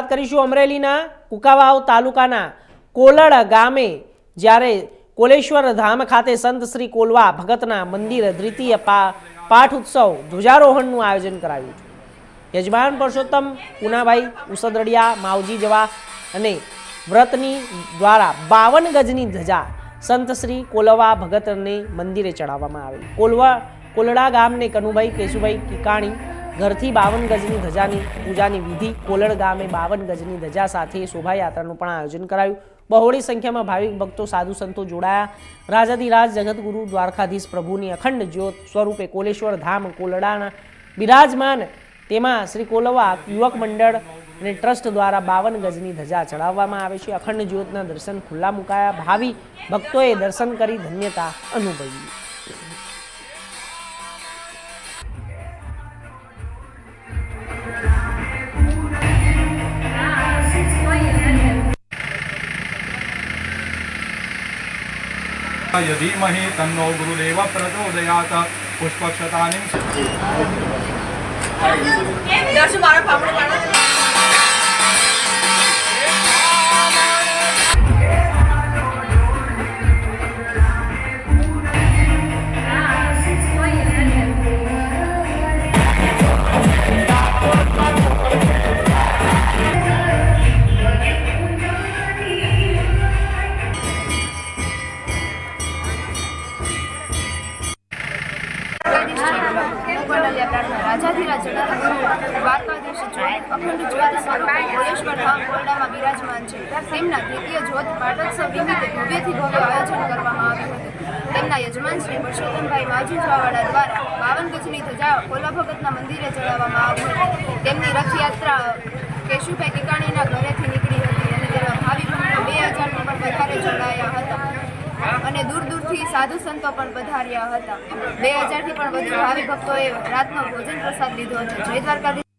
વાત કરીશું અમરેલીના કુકાવાવ તાલુકાના કોલડ ગામે, જ્યારે કોલેશ્વર ધામ ખાતે સંત શ્રી કોલવા ભગતના મંદિર દ્વિતીય પાઠ ઉત્સવ ધ્વજારોહણનું આયોજન કરાયું છે યજમાન પરસોત્તમ, પુનાભાઈ ઉસદરડિયા, માવજી જવા અને વ્રતની દ્વારા બાવન ગજની ધજા સંત શ્રી કોલવા ભગતને મંદિરે ચડાવવામાં આવેલ. કોલવા, કોલડા ગામને કનુભાઈ કેશુભાઈ કિકાણી ઘરથી બાવન ગજની ધજાની પૂજાની વિધિ, કોલળ ગામે બાવન ગજની ધજા સાથે શોભાયાત્રાનું પણ આયોજન કરાયું. બહોળી સંખ્યામાં ભાવિક ભક્તો, સાધુ સંતો જોડાયા. રાજાધિરાજ જગતગુરુ દ્વારકાધીશ પ્રભુની અખંડ જ્યોત સ્વરૂપે કોલેશ્વર ધામ કોલડાના બિરાજમાન. તેમાં શ્રી કોલવા યુવક મંડળ અને ટ્રસ્ટ દ્વારા બાવન ગજની ધજા ચડાવવામાં આવે છે. અખંડ જ્યોતના દર્શન ખુલ્લા મુકાયા. ભાવિ ભક્તોએ દર્શન કરી ધન્યતા અનુભવી. તય ધીમહિ તન્નો ગુરુદેવ પ્રચોદયાત પુષ્પક્ષતાની દર્શક રાજાધિરાજ જગતગુરુ દ્વારકાધીશ જ્યોત અખંડ જ્યોત સ્વરૂપે કોરડામાં બિરાજમાન છે. તેમના દ્વિતીય જ્યોત પાટોત્સવ નિમિત્તે ભવ્યથી ભવ્ય આયોજન કરવામાં આવ્યું હતું. તેમના યજમાન શ્રી પરસોત્તમભાઈ માજી જવાવાળા દ્વારા બાવન ગજની ધજા કોલા ભગતના મંદિરે ચડાવવામાં આવી હતી. તેમની રથયાત્રા કેશુભાઈ ટીકાણીના ઘરેથી નીકળી હતી અને તેમાં ભાવિ ભક્તો બે હજારથી પણ વધારે જોડાયા હતા અને દૂર દૂરથી સાધુ સંતો પણ પધાર્યા હતા. બે હજારથી પણ વધુ ભાવિ ભક્તોએ રાતનો ભોજન પ્રસાદ લીધો હતો. જય દ્વારકાધીશ.